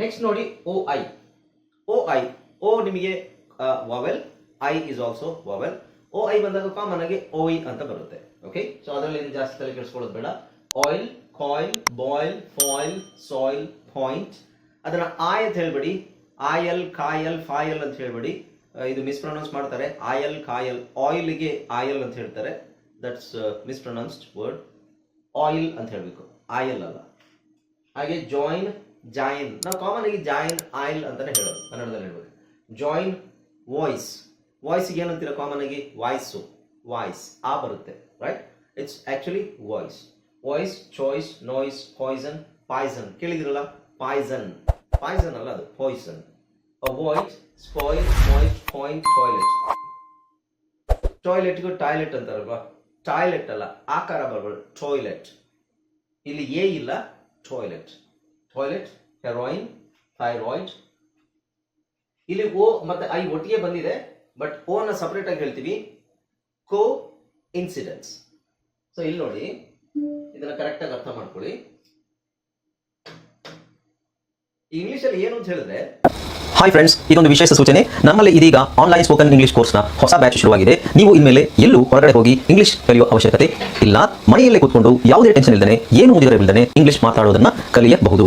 Next ನೋಡಿ ಓ I O I O ನಿಮಗೆ vowel I is also vowel O I ಬಂದಾಗ common ಆಗಿ oy ಅಂತ ಬರುತ್ತೆ. ಓಕೆ ಸೊ ಅದರಲ್ಲಿ ಏನು ಜಾಸ್ತಿ ತಲೆ ಕೆಡಿಸ್ಕೊಳ್ಳೋದು ಬೇಡ. Oil coil boil foil soil point ಅದನ್ನ ಆಯ್ ಅಂತ ಹೇಳ್ಬೇಡಿ. ಆಯಲ್ ಕಾಯಲ್ ಫಾಯಲ್ ಅಂತ ಹೇಳ್ಬಿಡಿ. ಇದು ಇದು ಮಿಸ್ಪ್ರೊನೌನ್ಸ್ ಮಾಡ್ತಾರೆ. ಆಯಲ್ ಕಾಯಲ್ ಆಯಿಲ್ಗೆ ಆಯಲ್ ಅಂತ ಹೇಳ್ತಾರೆ. ದಟ್ಸ್ ಮಿಸ್ಪ್ರೊನೌನ್ಸ್ಡ್ ವರ್ಡ್ ಆಯಿಲ್ ಅಂತ ಹೇಳಬೇಕು. ಆಯಲ್ ಅಲ್ಲ. ಹಾಗೆ ಜಾಯಿನ್ ಜಾಯಿನ್. ನಾವು ಕಾಮನ್ ಆಗಿ ಜಾಯಿನ್, ಆಯಿಲ್ ಅಂತಾನೆ ಹೇಳೋದು, ಕನ್ನಡದಲ್ಲಿ ಹೇಳ್ಬೇಕು ಜಾಯಿನ್, ವಾಯ್ಸ್. ವಾಯ್ಸ್ಗೆ ಏನಂತೀರ ಕಾಮನ್ ಆಗಿ? ವಾಯ್ಸು. ವಾಯ್ಸ್. ಆ ಬರುತ್ತೆ right it's actually voice voice choice noise poison poison ಕೇಳಿದಿರಲ್ಲ poison poison ಅಲ್ಲ ಅದು ಪಾಯ್ಸನ್ ಸ್ಪಾಯ್ಲ್ ಪಾಯ್ಸ್ ಟಾಯ್ಲೆಟ್ ಟಾಯ್ಲೆಟ್ಗೂ ಟಾಯ್ಲೆಟ್ ಅಂತಾರಲ್ವಾ? ಟಾಯ್ಲೆಟ್ ಅಲ್ಲ, ಆಕಾರ ಬರ್ಬೋದು ಟಾಯ್ಲೆಟ್ ಇಲ್ಲಿ ಏ ಇಲ್ಲ ಟಾಯ್ಲೆಟ್ ಟಾಯ್ಲೆಟ್ ಹೆರಾಯಿನ್ ಥೈರಾಯ್ಡ್ ಇಲ್ಲಿ ಓ ಮತ್ತೆ ಐ ಒಟ್ಟಿಗೆ ಬಂದಿದೆ ಬಟ್ ಓ ನ ಸಪರೇಟ್ ಆಗಿ ಹೇಳ್ತೀವಿ. ಕೋ ಇನ್ಸಿಡೆನ್ಸ್ ಸೊ ಇಲ್ಲಿ ನೋಡಿ, ಇದನ್ನ ಕರೆಕ್ಟ್ ಆಗಿ ಅರ್ಥ ಮಾಡ್ಕೊಳ್ಳಿ. ಇಂಗ್ಲಿಷ್ ಅಲ್ಲಿ ಏನು ಅಂತ ಹೇಳಿದ್ರೆ ಹಾಯ್ ಫ್ರೆಂಡ್ಸ್ ಇದೊಂದು ವಿಶೇಷ ಸೂಚನೆ. ನಮ್ಮಲ್ಲಿ ಇದೀಗ ಆನ್ಲೈನ್ ಸ್ಪೋಕನ್ ಇಂಗ್ಲಿಷ್ ಕೋರ್ಸ್ನ ಹೊಸ ಬ್ಯಾಚ್ ಶುರುವಾಗಿದೆ. ನೀವು ಇನ್ಮೇಲೆ ಎಲ್ಲೂ ಹೊರಗಡೆ ಹೋಗಿ ಇಂಗ್ಲಿಷ್ ಕಲಿಯುವ ಅವಶ್ಯಕತೆ ಇಲ್ಲ. ಮನೆಯಲ್ಲೇ ಕೂತ್ಕೊಂಡು ಯಾವುದೇ ಟೆನ್ಷನ್ ಇಲ್ಲದೆ ಏನು ಮುಗಿದಿರಬಿಲ್ಲದೆ ಇಂಗ್ಲಿಷ್ ಮಾತಾಡೋದನ್ನ ಕಲಿಯಬಹುದು.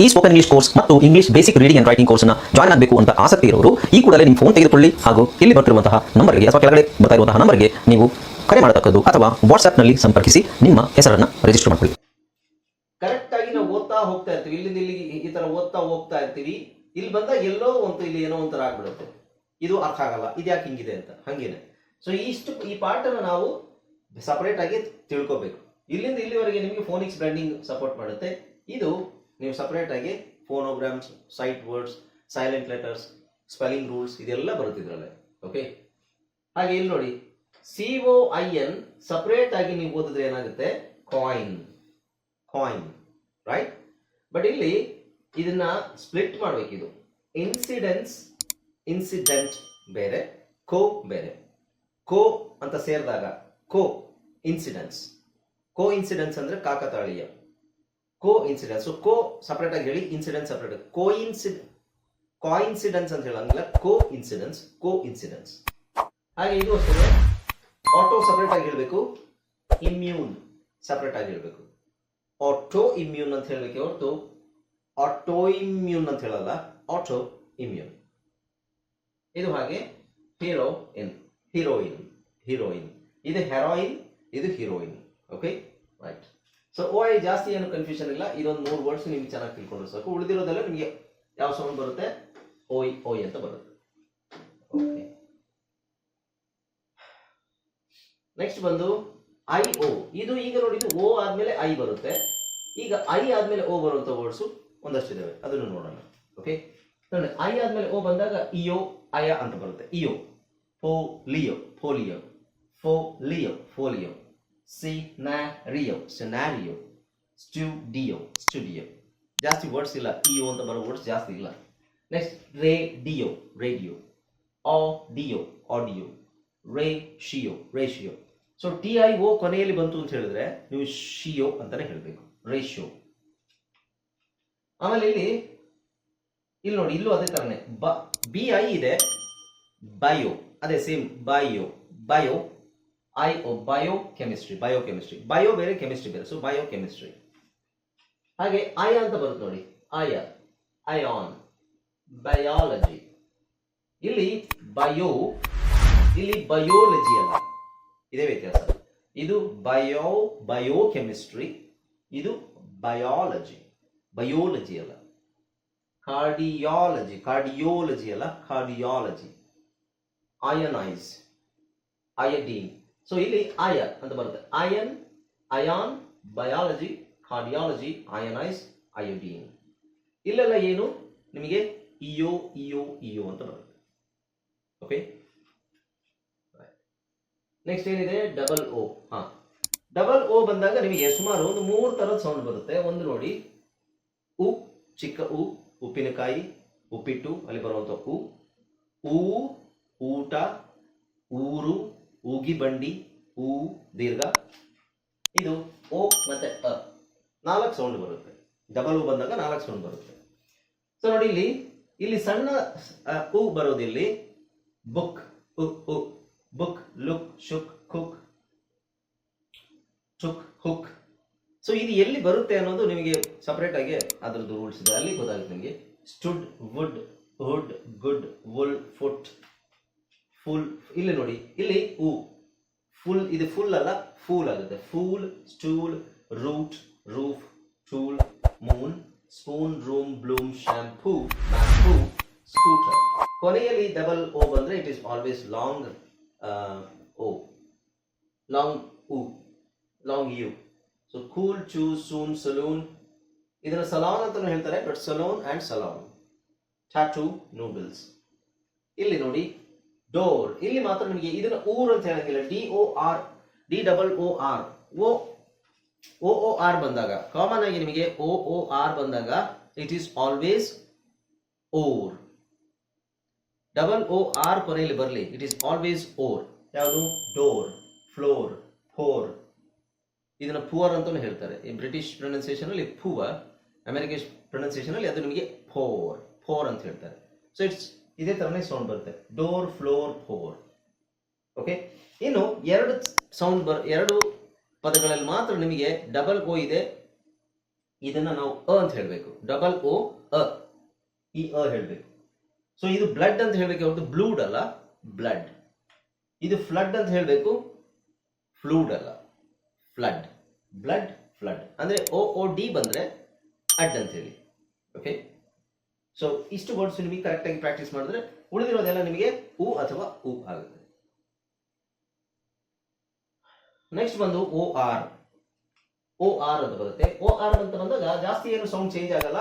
ಈ ಸ್ಪೋಕನ್ ಇಂಗ್ಲಿಷ್ ಕೋರ್ಸ್ ಮತ್ತು English basic reading and writing ಕೋರ್ಸ್ನ ಜಾಯಿನ್ ಆಗಬೇಕು ಅಂತ ಆಸಕ್ತಿ ಇರೋರು, ಈ ಕೂಡಲೇ ನಿಮ್ಮ ಫೋನ್ ತೆಗೆದುಕೊಳ್ಳಿ ಹಾಗೂ ಇಲ್ಲಿ ಬರ್ತಿರುವಂತಹ ನಂಬರ್ಗೆ ಅಥವಾ ಕೆಳಗಡೆ ಬರ್ತಾ ನಂಬರ್ಗೆ ನೀವು ಕರೆ ಮಾಡತಕ್ಕದ್ದು ಅಥವಾ ವಾಟ್ಸ್ಆಪ್ನಲ್ಲಿ ಸಂಪರ್ಕಿಸಿ ನಿಮ್ಮ ಹೆಸರನ್ನು ರಿಜಿಸ್ಟರ್ ಮಾಡಿಕೊಳ್ಳಿ. ಕರೆಕ್ಟ್ ಆಗಿ ನಾವು ಓದ್ತಾ ಹೋಗ್ತಾ ಇರ್ತೀವಿ. ಇಲ್ಲಿಂದ ಇಲ್ಲಿಗೆ ಈ- ತರ ಓದ್ತಾ ಹೋಗ್ತಾ ಇರ್ತೀವಿ. ಇಲ್ಲಿ ಬಂದಾಗ ಎಲ್ಲೋ ಒಂದು ಇಲ್ಲಿ ಏನೋ ಒಂಥರ ಆಗ್ಬಿಡುತ್ತೆ. ಇದು ಅರ್ಥ ಆಗಲ್ಲ. ಇದ್ಯಾಕೆ ಹಿಂಗಿದೆ ಅಂತ. ಹಂಗೇನೆ. ಸೊ ಇಷ್ಟು ಈ ಪಾರ್ಟ್ ಅನ್ನ ನಾವು ಸಪರೇಟ್ ಆಗಿ ತಿಳ್ಕೋಬೇಕು. ಇಲ್ಲಿಂದ ಇಲ್ಲಿವರೆಗೆ ನಿಮಗೆ ಫೋನಿಕ್ಸ್ ಬ್ರ್ಯಾಂಡಿಂಗ್ ಸಪೋರ್ಟ್ ಮಾಡುತ್ತೆ. ಇದು ನೀವು ಸಪ್ರೇಟ್ ಆಗಿ phonograms sight words silent letters spelling rules ಇದೆಲ್ಲ ಬರುತ್ತಿದ್ರಲ್ಲೇ ಓಕೆ ಹಾಗೆ ಇಲ್ಲಿ ನೋಡಿ C O I N separate ಆಗಿ ನೀವು ಓದಿದ್ರೆ ಏನಾಗುತ್ತೆ? ಕಾಯಿನ್ ಕಾಯಿನ್ ರೈಟ್ ಬಟ್ ಇಲ್ಲಿ ಇದನ್ನ ಸ್ಪ್ಲಿಟ್ ಮಾಡಬೇಕಿದು. ಇನ್ಸಿಡೆನ್ಸ್ ಇನ್ಸಿಡೆಂಟ್ ಬೇರೆ ಕೋ ಬೇರೆ. ಕೋ ಅಂತ ಸೇರಿದಾಗ ಕೋ ಇನ್ಸಿಡೆನ್ಸ್ ಕೋ ಇನ್ಸಿಡೆನ್ಸ್ ಅಂದ್ರೆ ಕಾಕತಾಳೀಯ. ಕೋ ಇನ್ಸಿಡೆನ್ಸ್ ಕೋ ಸಪರೇಟ್ ಆಗಿ ಹೇಳಿ ಇನ್ಸಿಡೆನ್ಸ್ ಸಪರೇಟ್ ಕೋ ಇನ್ಸಿಡ್ ಕಾಯಿನ್ಸಿಡೆನ್ಸ್ ಅಂತ ಹೇಳಂಗಿಲ್ಲ ಕೋ ಇನ್ಸಿಡೆನ್ಸ್ ಕೋ ಇನ್ಸಿಡೆನ್ಸ್ ಹಾಗೆ ಇದು ಅಷ್ಟೇ. ಆಟೋ ಸಪರೇಟ್ ಆಗಿ ಹೇಳಬೇಕು. ಇಮ್ಯೂನ್ ಸಪರೇಟ್ ಆಗಿ ಹೇಳಬೇಕು. ಆಟೋ ಇಮ್ಯೂನ್ ಅಂತ ಹೇಳಬೇಕು ಹೊರತು ಆಟೋ ಇಮ್ಯೂನ್ ಅಂತ ಹೇಳಲ್ಲ. ಆಟೋ ಇಮ್ಯೂನ್ ಇದು ಹಾಗೆ ಹೀರೋ ಇನ್ ಹೀರೋಯಿನ್ ಹೀರೋಯಿನ್ ಇದು ಹೆರೋಯಿನ್ ಇದು heroine okay right so O I ಜಾಸ್ತಿ ಏನು ಕನ್ಫ್ಯೂಷನ್ ಇಲ್ಲ. ಇದೊಂದು ಮೂರು ವರ್ಡ್ಸ್ ನಿಮ್ಗೆ ಚೆನ್ನಾಗಿ ತಿಳ್ಕೊಂಡ್ರೆ ಸಾಕು ಉಳಿದಿರೋದೆಲ್ಲ ನಿಮಗೆ ಯಾವ ಸೌಂಡ್ ಬರುತ್ತೆ? ಓಯ್ ಓಯ್ ಅಂತ ಬರುತ್ತೆ. ಓಕೆ ನೆಕ್ಸ್ಟ್ ಬಂದು ಐ ಓ ಇದು ಈಗ ನೋಡಿದ್ದು ಓ ಆದ್ಮೇಲೆ ಐ ಬರುತ್ತೆ. ಈಗ ಐ ಆದ್ಮೇಲೆ ಓ ಬರುವಂತ ವರ್ಡ್ಸು ಒಂದಷ್ಟು ಇದಾವೆ. ಅದನ್ನು ನೋಡೋಣ. ಓಕೆ ನೋಡಿ ಐ ಆದ್ಮೇಲೆ ಓ ಬಂದಾಗ ಇಯೋ, ಅಯ ಅಂತ ಬರುತ್ತೆ. ಇಯೋ. ಫೋ, ಲಿಯೋ, ಫೋಲಿಯೋ. ಫೋ, ಲಿಯೋ, ಫೋಲಿಯೋ. ಸಿ scenario. Studio. Scenario studio studio ಜಾಸ್ತಿ ವರ್ಡ್ಸ್ ಇಲ್ಲ. ಇಯೋ ಅಂತ ಬರೋ ವರ್ಡ್ಸ್ ಜಾಸ್ತಿ ಇಲ್ಲ. Next radio radio audio audio ratio ratio so T I O ಕೊನೆಯಲ್ಲಿ ಬಂತು ಅಂತ ಹೇಳಿದ್ರೆ ನೀವು ಶಿಯೋ ಅಂತಾನೆ ಹೇಳಬೇಕು. ರೇಷಿಯೋ ಆಮೇಲೆ ಇಲ್ಲಿ ಇಲ್ಲಿ ನೋಡಿ, ಇಲ್ಲೂ ಅದೇ ತರನೇ. ಬ ಬಿ ಐ ಇದೆ. ಬಯೋ ಅದೇ same bio bio I O bio chemistry bio ಬೇರೆ ಕೆಮಿಸ್ಟ್ರಿ ಬೇರೆ. ಸೊ ಬಯೋ ಕೆಮಿಸ್ಟ್ರಿ ಹಾಗೆ ಆಯ ಅಂತ ಬರುತ್ತೆ ನೋಡಿ. ಐ ಅಯಾನ್ ಬಯಾಲಜಿ ಇಲ್ಲಿ ಬಯೋ ಇಲ್ಲಿ ಬಯೋಲಜಿ ಅಲ್ಲ. ಇದೇ ವ್ಯತ್ಯಾಸ. ಇದು ಬಯೋ ಬಯೋ ಕೆಮಿಸ್ಟ್ರಿ ಇದು ಬಯಾಲಜಿ ಬಯೋಲಜಿ ಅಲ್ಲ. ಕಾರ್ಡಿಯಾಲಜಿ ಕಾರ್ಡಿಯೋಲಜಿ ಅಲ್ಲ. ಕಾರ್ಡಿಯಾಲಜಿ ಅಯನೈಸ್ ಅಯಡೀನ್ ಸೊ ಇಲ್ಲಿ ಆಯ ಅಂತ ಬರುತ್ತೆ. Ion ion biology cardiology ionise iodine ಇಲ್ಲೆಲ್ಲ ಏನು? ನಿಮಗೆ ಇಯೋ ಇಯೋ ಇಯೋ ಅಂತ ಬರುತ್ತೆ. ಓಕೆ ನೆಕ್ಸ್ಟ್ ಏನಿದೆ? ಡಬಲ್ ಓ ಹಾ. ಡಬಲ್ ಓ ಬಂದಾಗ ನಿಮಗೆ ಸುಮಾರು ಒಂದು ಮೂರು ತರದ ಸೌಂಡ್ ಬರುತ್ತೆ. ಒಂದು ನೋಡಿ. ಉ, ಚಿಕ್ಕ ಉ, ಉಪ್ಪಿನಕಾಯಿ, ಉಪ್ಪಿಟ್ಟು, ಅಲ್ಲಿ ಬರುವಂತ ಉ. ಊಟ, ಊರು ಊಗಿ ಬಂಡಿ, ಊ, ದೀರ್ಘ. ಇದು ಓ ಮತ್ತೆ ಅ. ನಾಲ್ಕು ಸೌಂಡ್ ಬರುತ್ತೆ. ಡಬಲ್ ಉ ಬಂದಾಗ ನಾಲ್ಕು ಸೌಂಡ್ ಬರುತ್ತೆ. ಸೊ ನೋಡಿ ಇಲ್ಲಿ ಇಲ್ಲಿ ಸಣ್ಣ ಹೂ ಬರೋದಿಲ್ಲಿ book book, look, shook cook took hook. So ಇದು ಎಲ್ಲಿ ಬರುತ್ತೆ ಅನ್ನೋದು ನಿಮಗೆ ಸಪರೇಟ್ ಆಗಿ ಅದ್ರದ್ದು ರೂಲ್ಸ್ ಇದೆ. ಅಲ್ಲಿ ಗೊತ್ತಾಗುತ್ತೆ ನಿಮಗೆ. Stood, wood, hood, good, wool, foot. Full, ಇಲ್ಲಿ ನೋಡಿ, ಇಲ್ಲಿ ಉ. ಫುಲ್, ಇದು ಫುಲ್ ಅಲ್ಲ, ಫೂಲ್ ಆಗುತ್ತೆ. Fool, stool, root, roof, tool, moon, spoon, room, bloom, shampoo ಮ್ಯಾಂಪೂ scooter. ಕೊನೆಯಲ್ಲಿ ಡಬಲ್ ಓ ಬಂದ್ರೆ it is always long O. Long uh. Long U so cool choose soon salon ಇದನ್ನ ಸಲಾನ್ ಅಂತಲೂ ಹೇಳ್ತಾರೆ but salon and salon tattoo noodles ಇಲ್ಲಿ ನೋಡಿ door. ಇಲ್ಲಿ ಮಾತ್ರ ನಿಮಗೆ ಇದನ್ನ ಊರ್ ಅಂತ ಹೇಳಂಗಿಲ್ಲ D O R D double O R O O R ಬಂದಾಗ ಕಾಮನ್ ಆಗಿ ನಿಮಗೆ ಓ ಒ ಆರ್ ಬಂದಾಗ it is always or double O R ಕೊನೆಯಲ್ಲಿ ಬರಲಿ. ಇಟ್ ಈಸ್ ಆಲ್ವೇಸ್ ಓರ್ ಯಾವುದು? ಡೋರ್ ಫ್ಲೋರ್ ಫೋರ್ ಇದನ್ನ ಪುವರ್ ಅಂತಲೂ ಹೇಳ್ತಾರೆ. ಈ ಬ್ರಿಟಿಷ್ ಪ್ರೊನೌನ್ಸಿಯೇಷನ್ ಅಲ್ಲಿ ಪುವರ್ ಅಮೆರಿಕನ್ ಪ್ರೊನೌನ್ಸಿಯೇಷನ್ ಅಲ್ಲಿ ಅದು ನಿಮಗೆ ಫೋರ್ ಫೋರ್ ಅಂತ ಹೇಳ್ತಾರೆ. ಸೊ ಇಟ್ಸ್ ಇದೇ ತರನೇ ಸೌಂಡ್ ಬರುತ್ತೆ. ಡೋರ್ ಫ್ಲೋರ್ ಫೋರ್ ಓಕೆ ಇನ್ನು ಎರಡು ಸೌಂಡ್ ಬರ್, ಎರಡು ಪದಗಳಲ್ಲಿ ಮಾತ್ರ ನಿಮಗೆ ಡಬಲ್ ಓ ಇದೆ. ಇದನ್ನ ನಾವು ಅ ಅಂತ ಹೇಳಬೇಕು. ಡಬಲ್ ಓ ಅ. ಈ ಅ ಹೇಳಬೇಕು. ಸೊ ಇದು ಬ್ಲಡ್ ಅಂತ ಹೇಳಬೇಕು ಹೊರತು ಬ್ಲೂಡ್ ಅಲ್ಲ. ಬ್ಲಡ್ ಇದು ಫ್ಲಡ್ ಅಂತ ಹೇಳಬೇಕು. ಫ್ಲೂಡ್ ಅಲ್ಲ. ಫ್ಲಡ್ ಬ್ಲಡ್ ಫ್ಲಡ್ ಅಂದ್ರೆ ಓ ಓ ಡಿ ಬಂದ್ರೆ ಅಡ್ ಅಂತ ಹೇಳಿ. ಓಕೆ ಸೊ ಇಷ್ಟು ವರ್ಡ್ಸ್ ನಿಮಗೆ ಕರೆಕ್ಟ್ ಆಗಿ ಪ್ರಾಕ್ಟೀಸ್ ಮಾಡಿದ್ರೆ ಉಳಿದಿರೋದೆಲ್ಲ ನಿಮಗೆ ಉ ಅಥವಾ ಉ ಆಗುತ್ತೆ. ನೆಕ್ಸ್ಟ್ ಬಂದು ಓ ಆರ್. ಓ ಆರ್ ಅಂತ ಬರುತ್ತೆ. ಓ ಆರ್ ಅಂತ ಬಂದಾಗ ಜಾಸ್ತಿ ಏನು ಸೌಂಡ್ ಚೇಂಜ್ ಆಗಲ್ಲ.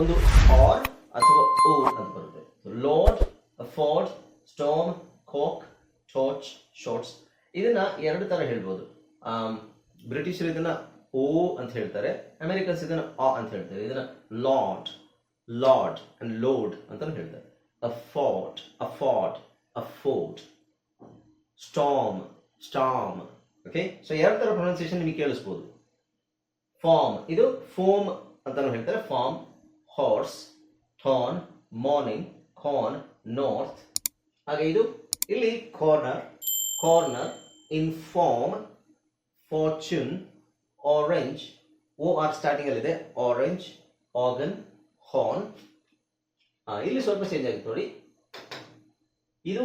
ಒಂದು ಆರ್ ಅಥವಾ ಓ ಅಂತ ಬರುತ್ತೆ. ಲೋಡ್ ಫಾರ್ಡ್ ಸ್ಟಾಮ್ ಕೋಕ್ ಟಾರ್ಚ್ ಶಾರ್ಟ್ಸ್ ಇದನ್ನ ಎರಡು ತರ ಹೇಳ್ಬೋದು. ಬ್ರಿಟಿಷರು ಇದನ್ನ ಓ ಅಂತ ಹೇಳ್ತಾರೆ. ಅಮೆರಿಕನ್ಸ್ ಇದನ್ನ ಆ ಅಂತ ಹೇಳ್ತಾರೆ. ಇದನ್ನ ಲಾರ್ಡ್ ಲಾರ್ಡ್ ಅಂಡ್ ಲೋಡ್ ಅಂತ ಹೇಳ್ತಾರೆ. ಅ ಫಾಟ್ ಅ ಫಾಟ್ ಅ fort storm storm okay so ಎರಡು ತರ ಪ್ರೊನೌನ್ಸಿಯೇಷನ್ ನಿಮಗೆ ಕೇಳಿಸ್ಬೋದು. ಫಾರ್ಮ್ ಇದು ಫೋಮ್ ಅಂತಾನು ಹೇಳ್ತಾರೆ. Form horse thorn morning corn north ಹಾಗೆ ಇದು ಇಲ್ಲಿ corner corner inform fortune orange O R starting ಅಲ್ಲಿ ಇದೆ ಆರೆಂಜ್ ಆರ್ಗನ್ ಹಾರ್ನ್. ಇಲ್ಲಿ ಸ್ವಲ್ಪ ಚೇಂಜ್ ಆಗುತ್ತೆ ನೋಡಿ. ಇದು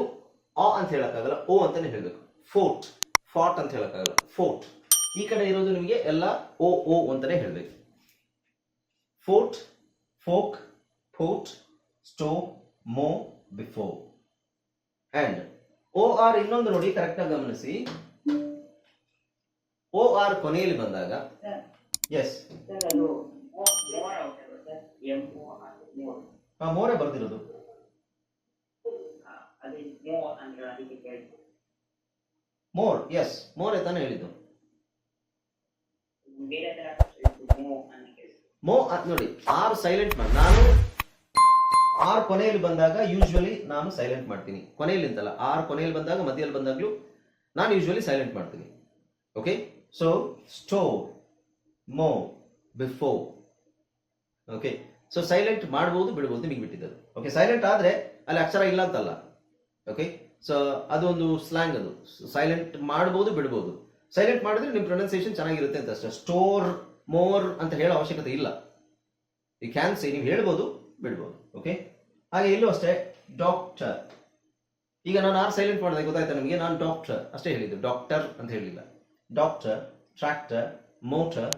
ಆ ಅಂತ ಹೇಳಕ್ಕಾಗಲ್ಲ ಓ ಅಂತಾನೆ ಹೇಳಬೇಕು. ಫೋರ್ಟ್ ಫಾಟ್ ಅಂತ ಹೇಳಕ್ಕಾಗಲ್ಲ ಫೋರ್ಟ್. ಈ ಕಡೆ ಇರೋದು ನಿಮಗೆ ಎಲ್ಲ ಓ ಓ ಅಂತಾನೆ ಹೇಳಬೇಕು. ಫೋರ್ಟ್ ಫೋಕ್ ಫೋರ್ಟ್ ಸ್ಟೋ ಮೋ ಬಿಫೋರ್. ಅಂಡ್ ಓ ಆರ್ ಇನ್ನೊಂದು ನೋಡಿ ಕರೆಕ್ಟ್ ಆಗಿ ಗಮನಿಸಿ. ಓ ಆರ್ ಕೊನೆಯಲ್ಲಿ ಬಂದಾಗ ಎಸ್ ಸರ್ ಅದು ಮೋ- ಮೋರ್ ಅಂತ ಬರುತ್ತೆ ಎಂ ಓ ಆರ್ ಮೋರ್ ಆ ಮೋರೆ ಬರ್ದಿರೋದು. ಮೋರ್ ಎಸ್ ಮೋರೆ ತಾನೇ ಹೇಳಿದ್ದು. ಮೋ ನೋಡಿ ಆರ್ ಸೈಲೆಂಟ್ ಮಾಡಿ ನಾನು ಆರ್ ಕೊನೆಯಲ್ಲಿ ಬಂದಾಗ ಯೂಶ್ವಲಿ ನಾನು ಸೈಲೆಂಟ್ ಮಾಡ್ತೀನಿ. ಕೊನೆಯಲ್ಲಿ ಅಂತಲ್ಲ ಆರ್ ಕೊನೆಯಲ್ಲಿ ಬಂದಾಗ ಮಧ್ಯದಲ್ಲಿ ಬಂದಾಗ್ಲೂ ನಾನು ಯೂಶ್ವಲಿ ಸೈಲೆಂಟ್ ಮಾಡ್ತೀನಿ. Okay so store more before okay so silent ಮಾಡ್ಬೋದು, ಬಿಡ್ಬೋದು ನಿಮಗೆ ಬಿಟ್ಟಿದ್ದು ಓಕೆ ಸೈಲೆಂಟ್ ಆದ್ರೆ ಅಲ್ಲಿ ಅಕ್ಷರ ಇಲ್ಲ ಅಂತಲ್ಲ. ಓಕೆ ಸೊ ಅದೊಂದು ಸ್ಲ್ಯಾಂಗ್ ಅದು. ಸೈಲೆಂಟ್ ಮಾಡ್ಬೋದು, ಬಿಡ್ಬೋದು. ಸೈಲೆಂಟ್ ಮಾಡಿದ್ರೆ ನಿಮ್ಮ ಪ್ರೊನೌನ್ಸಿಯೇಷನ್ ಚೆನ್ನಾಗಿರುತ್ತೆ ಅಂತ ಅಷ್ಟೇ. ಸ್ಟೋರ್ ಮೋರ್ ಅಂತ ಹೇಳೋ ಅವಶ್ಯಕತೆ ಇಲ್ಲ. ಈ ಕ್ಯಾನ್ ಸಿ ನೀವು ಹೇಳ್ಬೋದು, ಬಿಡ್ಬೋದು. ಓಕೆ ಹಾಗೆ ಇಲ್ಲೂ ಅಷ್ಟೇ ಡಾಕ್ಟರ್ ಈಗ ನಾನು ಆರ್ ಸೈಲೆಂಟ್ ಮಾಡಿದೆ, ಗೊತ್ತಾಯ್ತಾ ನಿಮಗೆ? ನಾನು ಡಾಕ್ಟರ್ ಅಷ್ಟೇ ಹೇಳಿದ್ದು. ಡಾಕ್ಟರ್ ಅಂತ ಹೇಳಿಲ್ಲ. Doctor tractor motor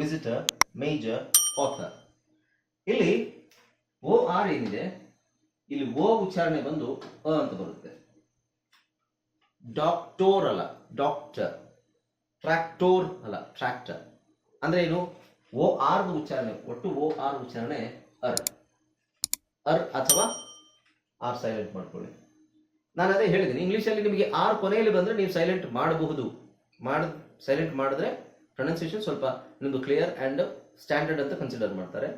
visitor major author ಇಲ್ಲಿ ಓ ಆರ್ ಏನಿದೆ? ಇಲ್ಲಿ ಓ ಉಚ್ಚಾರಣೆ ಬಂದು ಅ ಅಂತ ಬರುತ್ತೆ. ಡಾಕ್ಟೋರ್ ಅಲ್ಲ, ಡಾಕ್ಟರ್. ಟ್ರ್ಯಾಕ್ಟೋರ್ ಅಲ್ಲ, ಟ್ರ್ಯಾಕ್ಟರ್. ಅಂದ್ರೆ ಏನು? ಓ ಆರ್ ಉಚ್ಚಾರಣೆ, ಒಟ್ಟು ಓ ಆರ್ ಉಚ್ಚಾರಣೆ ಅರ್. ಅರ್ ಅಥವಾ ಆರ್ ಸೈಲೆಂಟ್ ಮಾಡ್ಕೊಳ್ಳಿ. ನಾನು ಅದೇ ಹೇಳಿದ್ದೀನಿ, ಇಂಗ್ಲೀಷಲ್ಲಿ ನಿಮಗೆ ಆರ್ ಕೊನೆಯಲ್ಲಿ ಬಂದರೆ ನೀವು ಸೈಲೆಂಟ್ ಮಾಡಬಹುದು. ಮಾಡ ಸೈಲೆಂಟ್ ಮಾಡಿದ್ರೆ ಪ್ರೊನೌನ್ಸಿಯೇಷನ್ ಸ್ವಲ್ಪ ನಿಮ್ಮದು ಕ್ಲಿಯರ್ ಆ್ಯಂಡ್ ಸ್ಟ್ಯಾಂಡರ್ಡ್ ಅಂತ ಕನ್ಸಿಡರ್ ಮಾಡ್ತಾರೆ.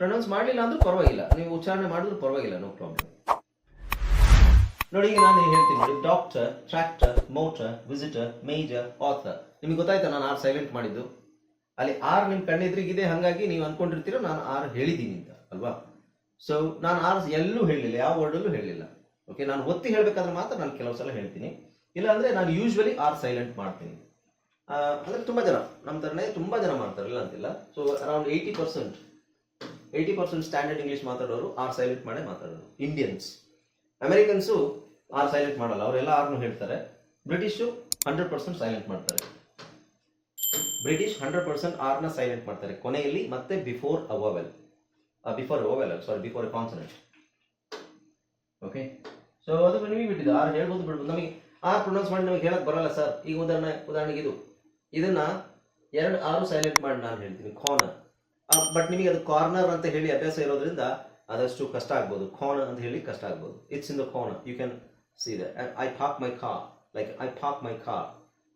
ಪ್ರೊನೌನ್ಸ್ ಮಾಡಲಿಲ್ಲ ಅಂದ್ರೂ ಪರವಾಗಿಲ್ಲ. ನೀವು ಉಚ್ಚಾರಣೆ ಮಾಡಿದ್ರು ಪರವಾಗಿಲ್ಲ ನೋ ಪ್ರಾಬ್ಲಮ್ ನೋಡಿ, ಈಗ ನಾನು ಹೇಳ್ತೀನಿ ನೋಡಿ doctor tractor motor visitor major author ನಿಮಗೆ ಗೊತ್ತಾಯ್ತಾ ನಾನು ಆರ್ ಸೈಲೆಂಟ್ ಮಾಡಿದ್ದು? ಅಲ್ಲಿ ಆರ್ ನಿಮ್ಮ ಕಣ್ಣೆದ್ರಿಗಿದೆ ಹಾಗಾಗಿ ನೀವು ಅನ್ಕೊಂಡಿರ್ತೀರೋ ನಾನು ಆರ್ ಹೇಳಿದ್ದೀನಿ ಅಂತ, ಅಲ್ವಾ? ಸೊ ನಾನು ಆರ್ ಎಲ್ಲೂ ಹೇಳಲಿಲ್ಲ, ಯಾವ ವರ್ಡಲ್ಲೂ ಹೇಳಲಿಲ್ಲ. ಓಕೆ ನಾನು ಒತ್ತಿ ಹೇಳಬೇಕಾದ್ರೆ ಮಾತ್ರ ನಾನು ಕೆಲವು ಸಲ ಹೇಳ್ತೀನಿ. ಇಲ್ಲ ಅಂದ್ರೆ ನಾನು ಯೂಶ್ವಲಿ ಆರ್ ಸೈಲೆಂಟ್ ಮಾಡ್ತೀನಿ. ಅಂದರೆ ತುಂಬಾ ಜನ ನಮ್ಮ ಥರನೇ ತುಂಬಾ ಜನ ಮಾಡ್ತಾರೆ ಇಲ್ಲ ಅಂತಿಲ್ಲ. So around eighty percent eighty percent standard English ಮಾತಾಡೋರು, ಆರ್ ಸೈಲೆಂಟ್ ಮಾಡೇ ಮಾತಾಡೋರು. ಇಂಡಿಯನ್ಸ್ ಅಮೆರಿಕನ್ಸು ಆರ್ ಸೈಲೆಂಟ್ ಮಾಡಲ್ಲ, ಅವರೆಲ್ಲ ಆರ್ನು ಹೇಳ್ತಾರೆ. ಬ್ರಿಟಿಷು ಹಂಡ್ರೆಡ್ ಪರ್ಸೆಂಟ್ ಸೈಲೆಂಟ್ ಮಾಡ್ತಾರೆ. ಬ್ರಿಟಿಷ್ ಹಂಡ್ರೆಡ್ ಪರ್ಸೆಂಟ್ ಆರ್ನ ಸೈಲೆಂಟ್ ಮಾಡ್ತಾರೆ. ಕೊನೆಯಲ್ಲಿ ಮತ್ತೆ before a vowel before vowel sorry before a consonant okay so ಅದು ನಿಮಗೆ ಬಿಟ್ಟಿದ್ದು. ಆರ್ ಹೇಳ್ಬೋದು ಬಿಡ್ಬೋದು. ನಮಗೆ ಆರ್ ಪ್ರೊನೌನ್ಸ್ ಮಾಡಿ ನಮಗೆ ಹೇಳಕ್ ಬರಲ್ಲ ಸರ್. ಈಗ ಉದಾಹರಣೆ, ಉದಾಹರಣೆಗೆ ಇದು. ಇದನ್ನ ಎರಡು ಆರು ಸೈಲೆಂಟ್ ಮಾಡಿ ನಾನು ಹೇಳ್ತೀನಿ. ಕಾರ್ನರ್ ಬಟ್ ನಿಮಗೆ ಅದು ಕಾರ್ನರ್ ಅಂತ ಹೇಳಿ ಅಭ್ಯಾಸ ಇರೋದ್ರಿಂದ ಅದಷ್ಟು ಕಷ್ಟ ಆಗ್ಬೋದು. ಕಾರ್ನರ್ ಅಂತ ಹೇಳಿ ಕಷ್ಟ ಆಗ್ಬೋದು. It's in the corner you can see the I park my car like I park my car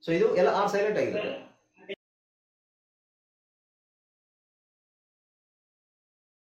so ಇದು ಎಲ್ಲ ಆರ್ ಸೈಲೆಂಟ್ ಆಗಿದೆ.